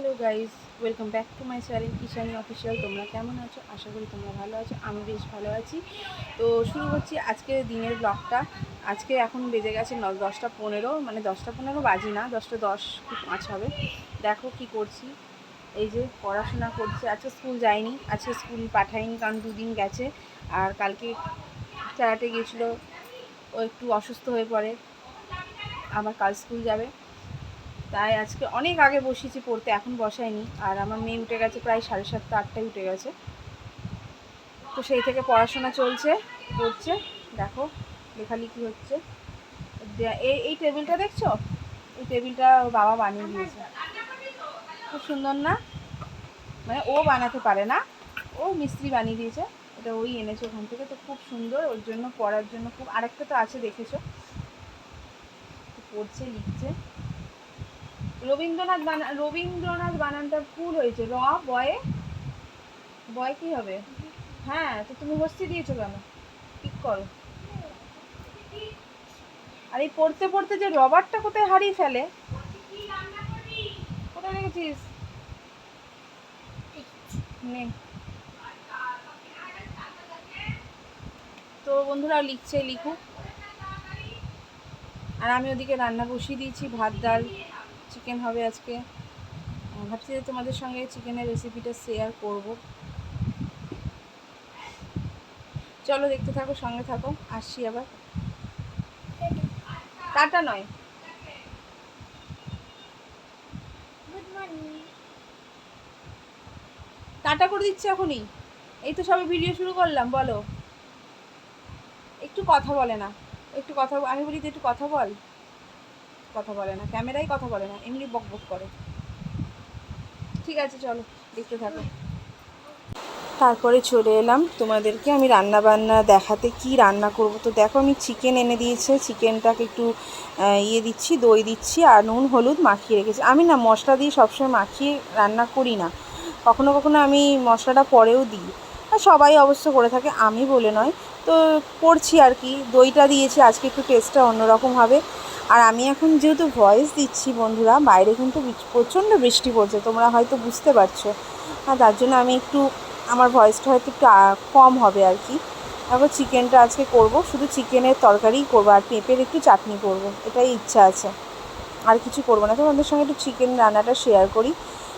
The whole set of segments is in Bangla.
Hello guys welcome back to my channel Ishani official তোমরা কেমন আছো? আশা করি তোমরা ভালো আছো। আমি বেশ ভালো আছি। তো শুরু করছি আজকে দিনের ব্লগটা আজকে এখন বেজে গেছে দশটা পনেরো। মানে দশটা পনেরো বাজি না, দশটা দশ কি পাঁচ হবে। দেখো কি করছি। এই যে পড়াশোনা করছি। আজকে স্কুল যাইনি। আজকে স্কুল পাঠাইনি, কারণ দুদিন গেছে। আর কালকে চালাতে গিয়েছিল। ও একটু অসুস্থ হয়ে পড়ে। আবার কাল স্কুল যাবে। তাই আজকে অনেক আগে বসিয়েছি পড়তে, এখন বসাইনি। আর আমার মেয়ে উঠে গেছে প্রায় সাড়ে সাতটা, আটটায় উঠে গেছে। তো সেই থেকে পড়াশোনা চলছে পড়ছে দেখো, লেখালেখি হচ্ছে। এই এই টেবিলটা দেখছ? এই টেবিলটা বাবা বানিয়ে দিয়েছে। খুব সুন্দর না? মানে ও বানাতে পারে না। ও মিস্ত্রি বানিয়ে দিয়েছে। এটা ওই এনেছে ওখান থেকে। তো খুব সুন্দর, ওর জন্য, পড়ার জন্য খুব আরেকটা তো আছে, দেখেছ? পড়ছে, লিখছে। রবীন্দ্রনাথ বানা, রবীন্দ্রনাথ বানানটা ভুল হয়েছে। র, বয়ে, বয় কি হবে? হ্যাঁ তো তুমি হস্তি দিয়েছ কেন? ঠিক করো। আর এই পড়তে পড়তে যে রবারটা কোথায় হারিয়ে ফেলে? কোথায় রেখেছিস? নে। তো বন্ধুরা লিখছে, লিখুক। আর আমি ওদিকে রান্না বসিয়ে দিয়েছি, ভাত, ডাল। চিকেন হবে আজকে। ভাবছি যে তোমাদের সঙ্গে চিকেনের রেসিপিটা শেয়ার করব। চলো দেখতে থাকো সঙ্গে থাকো আসছি আবার। টাটা নয়। টাটা করে দিচ্ছি এখনই। এই তো সবে ভিডিও শুরু করলাম বলো। একটু কথা বলে না। একটু কথা আমি বলি তো একটু কথা বল। কথা বলে না, ক্যামেরাই কথা বলে না, এমনি বক বক করে। ঠিক আছে, চলো, দেখতে থাকো। তারপরে চলে এলাম তোমাদেরকে আমি রান্না বান্না দেখাতে, কি রান্না করব? তো দেখো আমি চিকেন এনে দিয়েছে চিকেনটাকে একটু ইয়ে দিচ্ছি, দই দিচ্ছি আর নুন, হলুদ মাখিয়ে রেখেছি। আমি না মশলা দিয়ে সবসময় মাখিয়ে রান্না করি না। কখনো কখনো আমি মশলাটা পরেও দিই। সবাই অবশ্য করে থাকে, আমি বলে নয়। তো করছি আর কি, দইটা দিয়েছি, আজকে একটু টেস্টটা অন্যরকম হবে। আর আমি এখন যেহেতু ভয়েস দিচ্ছি বন্ধুরা, বাইরে কিন্তু প্রচণ্ড বৃষ্টি পড়ছে, তোমরা হয়তো বুঝতে পারছ। আর তার জন্য আমি একটু, আমার ভয়েসটা হয়তো একটু কম হবে আর কি। তারপর চিকেনটা আজকে করব, শুধু চিকেনের তরকারিই করব, আর পেঁপের একটু চাটনি করব, এটাই ইচ্ছা আছে। আর কিছু করব না, তোমাদের সঙ্গে একটু চিকেন রান্নাটা শেয়ার করি।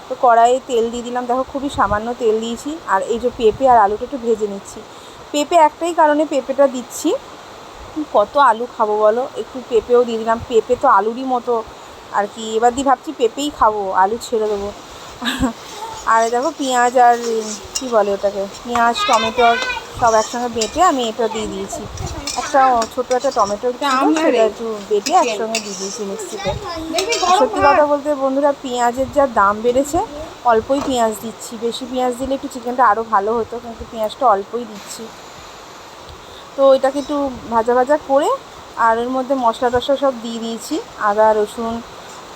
তো কড়াইয়ে তেল দিয়ে দিলাম, দেখো খুবই সামান্য তেল দিয়েছি, আর এই যে পেঁপে আর আলুটা একটু ভেজে নিচ্ছি। পেঁপে একটাই কারণে পেঁপেটা দিচ্ছি কত আলু খাব বলো? একটু পেঁপেও দিয়ে দিলাম। পেঁপে তো আলুরই মতো আর কি। এবার দিয়ে ভাবছি পেঁপেই খাব আলু ছেড়ে দেবো। আর দেখো পেঁয়াজ আর কী বলে ওটাকে? পেঁয়াজ টমেটো সব একসঙ্গে বেটে আমি এটা দিয়ে দিয়েছি। একটা ছোটো একটা টমেটো সেটা একটু বেটে একসঙ্গে দিয়ে দিয়েছি মিক্সিতে। সত্যি কথা বলতে বন্ধুরা পেঁয়াজের যা দাম বেড়েছে অল্পই পেঁয়াজ দিচ্ছি। বেশি পেঁয়াজ দিলে একটু চিকেনটা আরও ভালো হতো কিন্তু পেঁয়াজটা অল্পই দিচ্ছি। তো এটাকে একটু ভাজা ভাজা করে আর এর মধ্যে মশলা টশলা সব দিয়ে দিয়েছি। আদা, রসুন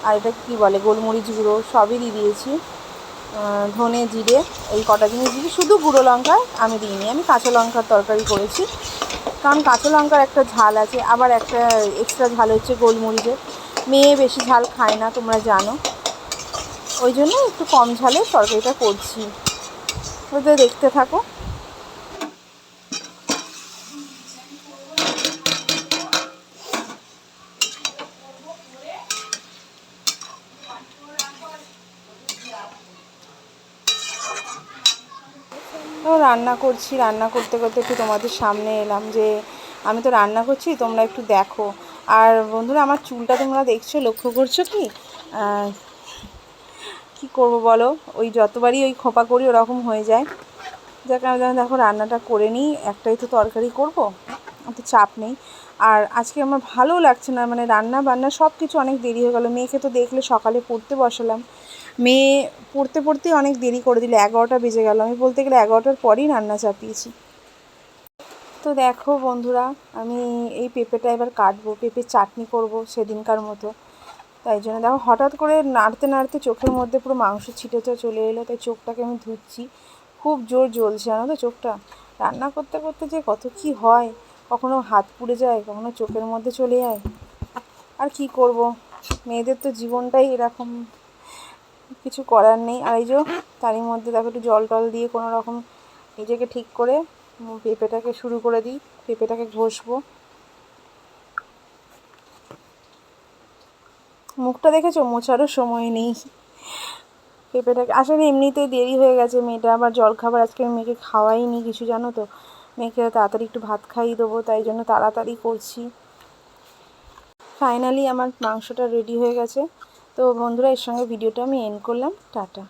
আর এটা কী বলে, গোলমরিচ গুঁড়ো সবই দিয়ে দিয়েছি। ধনে জিরে, এই কটা জিনিস দিয়েছি। শুধু গুঁড়ো লঙ্কা আমি দিইনি, আমি কাঁচা লঙ্কার তরকারি করেছি। কারণ কাঁচা লঙ্কার একটা ঝাল আছে, আবার একটা এক্সট্রা ঝাল হচ্ছে গোলমরিচের। মেয়ে বেশি ঝাল খায় না, তোমরা জানো। ওই জন্য একটু কম ঝালে তরকারিটা করছি। ওদের দেখতে থাকো। রান্না করছি, রান্না করতে করতে একটু তোমাদের সামনে এলাম যে আমি তো রান্না করছি, তোমরা একটু দেখো। আর বন্ধুরা, আমার চুলটা তোমরা দেখছ, লক্ষ্য করছ কি? কি করব বলো? ওই যতবারই ওই খোপা করি ওরকম হয়ে যায়। যার কারণে দেখো রান্নাটা করে নিই, একটাই তো তরকারি করব, অত চাপ নেই। আর আজকে আমার ভালোও লাগছে না মানে রান্না বান্না সব কিছু অনেক দেরি হয়ে গেলো। মেয়েকে তো দেখলে সকালে পড়তে বসালাম। মেয়ে পড়তে পড়তে অনেক দেরি করে দিল, এগারোটা বেজে গেল। আমি বলতে গেলে এগারোটার পরই রান্না চাপিয়েছি। তো দেখো বন্ধুরা, আমি এই পেঁপেটা এবার কাটবো, পেঁপে চাটনি করব সেদিনকার মতো। তাই জন্য দেখো, হঠাৎ করে নাড়তে নাড়তে চোখের মধ্যে পুরো মাংস ছিটেটা চলে এলো, তাই চোখটাকে আমি ধুচ্ছি। খুব জোর জ্বলছে, জানো তো চোখটা। রান্না করতে করতে যে কত কি হয়, কখনো হাত পুড়ে যায়, কখনো চোখের মধ্যে চলে যায়। আর কি করব? মেয়েদের তো জীবনটাই এরকম। কিছু করার নেই। আর এই যে তারই মধ্যে দেখো একটু জল টল দিয়ে কোনো রকম নিজেকে ঠিক করে পেঁপেটাকে শুরু করে দিই। পেঁপেটাকে ঘষবো। মুখটা দেখেছ? মোছারও সময় নেই। পেঁপেটাকে আসলে এমনিতেই দেরি হয়ে গেছে মেয়েটা। আবার জল খাবার আজকে মেয়েকে খাওয়াইনি, কিছু জানো তো? মেয়েকে তাড়াতাড়ি একটু ভাত খাইয়ে দেবো, তাই জন্য তাড়াতাড়ি করছি। ফাইনালি আমার মাংসটা রেডি হয়ে গেছে। তো বন্ধুরা এর সঙ্গে ভিডিওটা আমি এন্ড করলাম। টাটা।